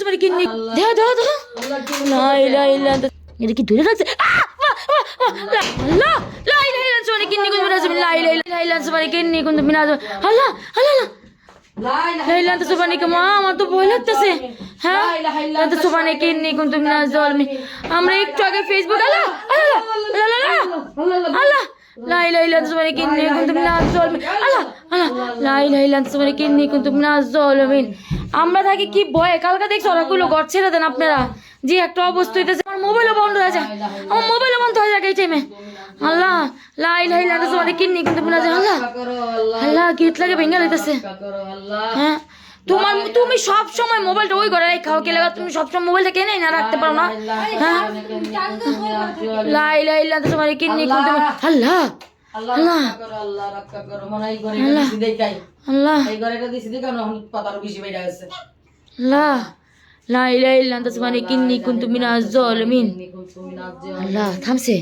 তোমার কিন্নি দেহ দেহ দেহ লা ইল্লা আনতা এটা কি ধরে রাখছে হ্যাঁ আমরা একটু আগে ফেসবুক আল্লাহ আল্লাহ আল্লাহ আনতা সুবানি কে নি কুনতু মিনাজ জালিমিন আল্লাহ আল্লাহ লা ইলাহা ইল্লা আনতা সুবানি কে নি কুনতু মিনাজ জালিমিন আমরা থাকি কি ভয়ে? কালকে দেখছ ওরা কইলো ঘর ছেড়ে দেন আপনারা। যে একটা অবস্থা হইতেছে। আমার মোবাইলও বন্ধ হয়ে যায়। আমার মোবাইলও বন্ধ হয়ে যায় এই টাইমে আল্লাহ লা ইলাহা ইল্লা আনতা সুবানি কে নি কুনতু মিনাজ আল্লাহ আল্লাহ গেট লাগে ভেঙে লইতেছে। হ্যাঁ? তোমার তুমি সব সময় মোবাইলটা ওই ঘরে রেখে খাও কে লাগা তুমি সব সময় মোবাইলটা কেনে না রাখতে পারো না? হ্যাঁ? লাই লাই লাই তোমার কোন তুমি আল্লাহ। আল্লাহ আল্লাহ। রক্ষা করো। মনে এই ঘরে এটা দিছি দেখাই। আল্লাহ। এই ঘরে এটা দিছি দেখা, এখন পাতারও বেশি বাইরে গেছে। আল্লাহ। জলমিন। তুমি নাচ যে আল্লাহ থামছে।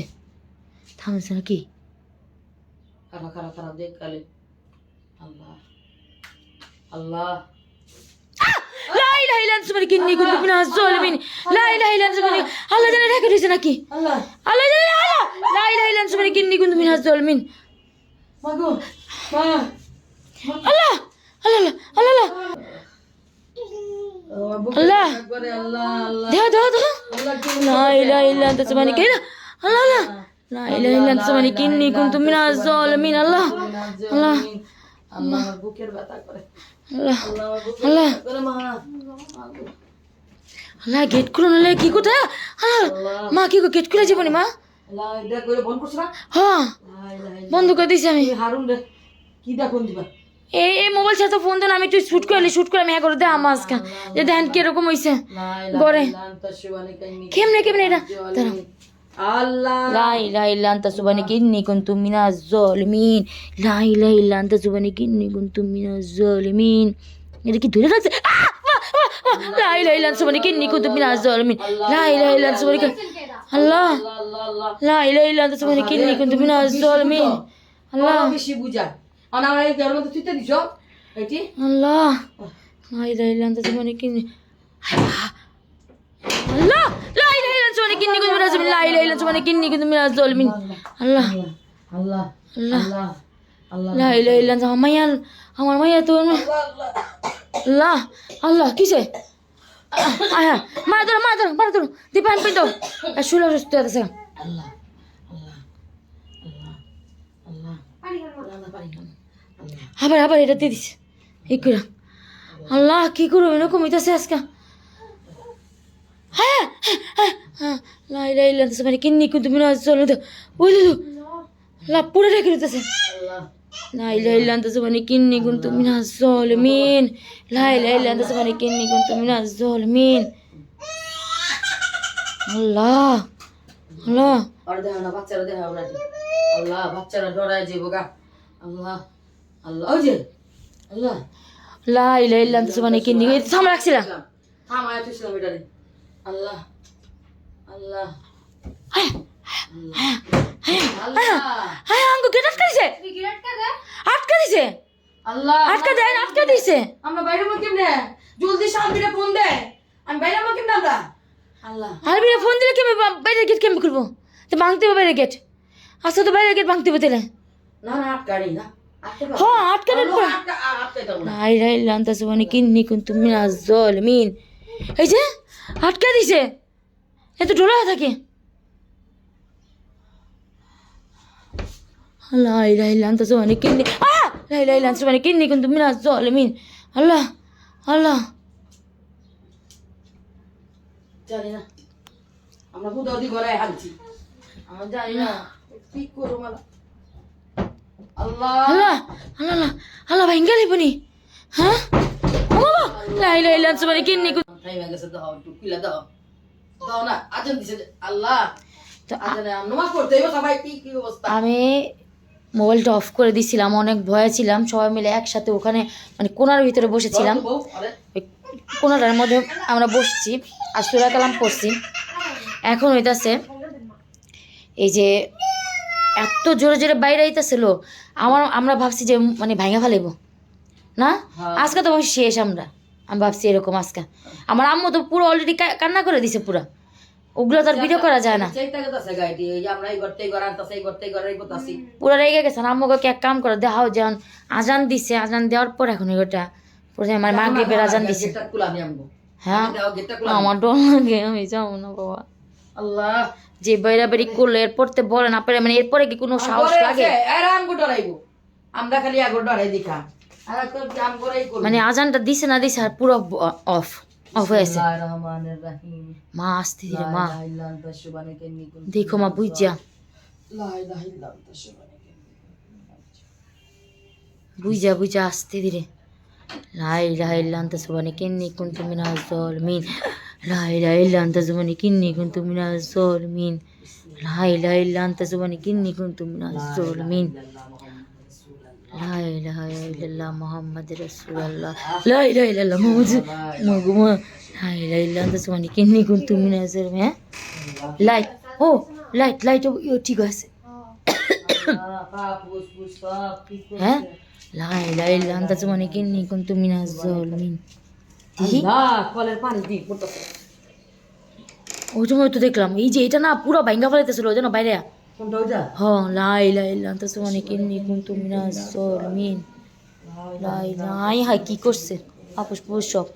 থামছে নাকি? খারাপ খারাপ খারাপ দেখ কালে আল্লাহ। আল্লাহ। ইলান সুবহানাকা ইন্নী কুনতু মিনাজ জালিমিন। লা ইলাহা ইল্লা আনতা সুবহানাকা আল্লাহ জানে ঢাকা রইছে নাকি? আল্লাহ। আল্লাহ জানে আল্লাহ। লা ইলাহা ইল্লা আনতা সুবহানাকা ইন্নী কুনতু মিনাজ জালিমিন। মাগো মা আল্লাহ আল্লাহ আল্লাহ আল্লাহ। আল্লাহ। দেহ দেহ দেহ লা ইলাহা ইল্লা আল্লাহ গেট নালে কি মা কি গেট খুলে যাব মা? হ্যাঁ বন্ধ করে দিয়েছি আমি। এই এই মোবাইল ছাড়া তো ফোন দেন আমি তুই শুট করে শুট করে আমি হ্যাঁ করে দে আমার আজকে। যে দেখেন কীরকম হয়েছে গড়ে। কেমনে কেমনে এটা? আল্লাহ لا إله إلا أنت سبحانك إني كنت من الظالمين لا إله إلا أنت سبحانك إني كنت من الظالمين এটা কি ধরে রাখছে আহ! বাহ, বাহ, বাহ! لا إله إلا أنت سبحانك إني كنت من الظالمين لا إله إلا أنت سبحانك الله আল্লাহ আল্লাহ لا إله إلا أنت سبحانك إني كنت من الظالمين আল্লাহ বেশি বুঝায় আর আমার এই ঘরের মধ্যে তুইতে দিছ এটি الله لا إله إلا أنت سبحانك إني الله لا কিন্নি কুতুব রাজমিন লা ইলাহা ইল্লাল্লাহ সুবহানাক কিন্নি কুতুব মিনাজ জালিমিন আল্লাহ। আল্লাহ। আল্লাহ। লা ইলাহা ইল্লাল্লাহ মায়াল আমার মায়া তো আল্লাহ। আল্লাহ কিসে আয়া মারা ধরো মারা ধরো মারা ধরো। দীপা আমি দাও শুলে সুস্থ আছে আল্লাহ। আবার আবার এটা দিয়ে দিছে। এই করে আল্লাহ কি করব? এরকম ইতাছে আজকে। লা ইলা ইল্লা মানে কিন্নি কিন্তু মিনা চলে তো ওই তো লা পুরে রেখে দিতেছে লা ইলা ইল্লা মানে কিন্নি কিন্তু মিনা জল মিন লা ইলা ইল্লা মানে কিন্নি কিন্তু মিনা জল মিন আল্লাহ আল্লাহ আর দেহ না বাচ্চারা দেহ আমরা আল্লাহ বাচ্চারা ডরায় যাইব গা আল্লাহ আল্লাহ ওই আল্লাহ লা ইলা ইল্লা মানে কিন্নি থাম রাখছিলাম থাম ছিলাম এটা আল্লাহ আল্লাহ আটকা দেয় আটকা দিয়েছে আমরা বাইরে কেমনে? জলদি শান্তিটা ফোন দে। আমি বাইরে আমার কেমনে আল্লাহ। আর বাইরে ফোন দিলে কেমন বাইরে গেট কেমন করব তো ভাঙতে হবে বাইরে গেট আচ্ছা তো বাইরের গেট ভাঙতে হবে তাহলে। না না আটকাড়ি না। হ্যাঁ আটকানোর আটকা আটকা দাও না। আই রাই লান্তা সুবানি কিন্নি কুন্তুম মিনাজ জলমিন। এই যে আটকে দিছে। এত ডোলা থাকে আল্লাহ লাই ইল্লা আনতা সুবহানাকা মানে ইন্নী আ! লা ইলাহা ইল্লা আনতা সুবহানাকা মানে ইন্নী কুনতু মিনাজ জালিমিন আল্লাহ আল্লাহ। জানি না। আমরা ভূত অধি গলায় হাঁটছি আমরা জানি না। কি করব আল্লাহ আল্লাহ আল্লাহ আল্লাহ ভাই গেলি বনি হ্যাঁ? ও বাবা! লা ইলাহা ইল্লা আমি মোবাইলটা অফ করে দিছিলাম অনেক ভয়ে ছিলাম সবাই মিলে একসাথে ওখানে মানে কোনার ভিতরে বসেছিলাম। কোনাটার মধ্যে আমরা বসছি আর সুরা কালাম পড়ছি। এখন হইতাছে এই যে এত জোরে জোরে বাইরে আইতাছিল আমার আমরা ভাবছি যে মানে ভাঙা ফেলাইব। না? আজকে তো শেষ আমরা। আমি ভাবছি এরকম আজকে। আমার আম্মু তো পুরো অলরেডি কান্না করে দিছে পুরো। ওগুলো তো আর ভিডিও করা যায় না। পুরো রেগে গেছে। আম্মুকে এক কাম করে দেখাও যেমন আজান দিছে। আজান দেওয়ার পর এখন এগুলোটা পুরো আমার মাগরিবের আজান দিছে। হ্যাঁ? আমার ডর লাগে আমি যাব না বাবা। আল্লাহ। যে বাইরা বাড়ি করল এরপর তো বলেন আপনারা মানে এরপরে কি কোনো সাহস লাগে? আমরা খালি আগো ডরাই দেখা মানে আজানটা দিছে না দিছে আর পুরো অফ অফ রহমানির রহিম মা আসতে দিলে মা। দেখো মা বুঝা লা ইলাহা ইল্লা আনতা বুঝা বুঝা আসতে দিলে। লাই লাই লান্তা সুবানি কিন্নি কুন্তু মিনা জলমিন লাই লাই লান্তা সুবানি কিন্নি কুন্তু মিনা জলমিন লাই লাই লান্তা সুবানি কিন্নি কুন্তু মিনা জলমিন লা ইলাহা ইল্লাল্লাহ মুহাম্মাদুর রাসূলুল্লাহ লা ইলাহা ইল্লাল্লাহ মুহাম্মাদ ইল্লাল্লাহ আনতা কিন্নি কুনতু মিনাজ হ্যাঁ লাইট ও লাইট লাইট ও ঠিক আছে হ্যাঁ লা ইলাহা ইল্লাল্লাহ আনতা সুবহানি কিন্নি কুনতু মিনাজ জালিমিন দেখি আল্লাহ কলের পানি দি পড়তাছে ওই সময় তো দেখলাম এই যে এটা না পুরো ভাঙ্গা ফেলাইতেছিল ওই জন্য বাইরে কোনটা ওইটা হ লা ইলাহা ইল্লাল্লাহ আনতা সুবহানি কিন্নি কুনতু মিনাজ জালিমিন লা ইলাহা আই হাই কি করছে আপুস পুষ সব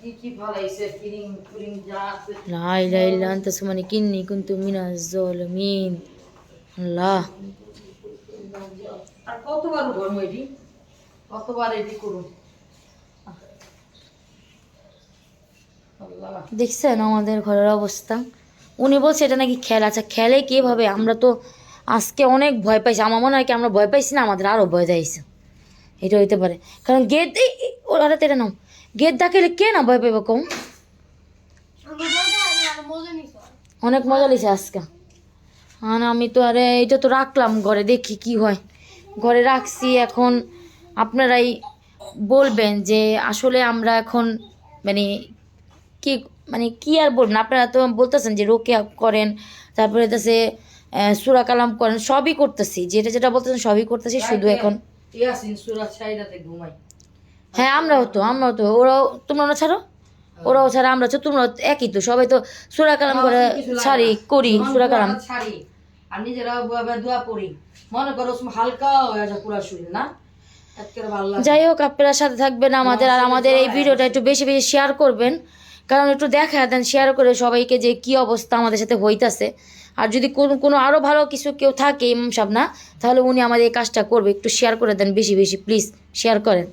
কি কি ফলাইছে ফিরিং ফিরিং যা আছে لا إله إلا أنت سبحانك إني كنت من الظالمين الله আর কতবার ধর্ম এটি কতবার এটি করুন আল্লাহ দেখছেন আমাদের ঘরের অবস্থা উনি বলছে, এটা নাকি খেলা। আচ্ছা খেলে কীভাবে? আমরা তো আজকে অনেক ভয় পাইছি। আমার মনে হয় কি আমরা ভয় পাইছি না? আমাদের আরও ভয় দিয়েছে এটা হইতে পারে। কারণ গেট, এই, এই- ওরা তেটা নাও। গেট ডাকলে কে না ভয় পাইব কম? অনেক মজা লিছে আজকে। আর আমি তো আরে এটা তো রাখলাম ঘরে, দেখি কি হয়। ঘরে রাখছি এখন আপনারাই বলবেন যে আসলে আমরা এখন মানে কি মানে কি আর বলবেন আপনারা তো বলতেছেন যে রোকেয়া করেন তারপরে হইতেছে সুরা কালাম করেন সবই করতেছি। যেটা যেটা বলতেছেন সবই করতেছি শুধু এখন হ্যাঁ আমরাও তো আমরাও তো ওরাও তোমরা না ছাড়ো? ওরাও ছাড়া আমরা তো তোমরা একই তো সবাই তো সুরা কালাম করে ছাড়ি করি সুরা কালাম। আর নিজেরা দোয়া পড়ি মনে করো হালকা হয়ে যায় পুরা শরীর না? যাই হোক আপনারা সাথে থাকবেন আমাদের আর আমাদের এই ভিডিওটা একটু বেশি বেশি শেয়ার করবেন। কারণ একটু দেখা দেন শেয়ার করে সবাইকে যে কি অবস্থা আমাদের সাথে হইতাছে। আর যদি কোনো কোনো আরও ভালো কিছু কেউ থাকে, ইমাম সাহেব না, তাহলে উনি আমাদের এই কাজটা করবে। একটু শেয়ার করে দেন বেশি বেশি প্লিজ শেয়ার করেন।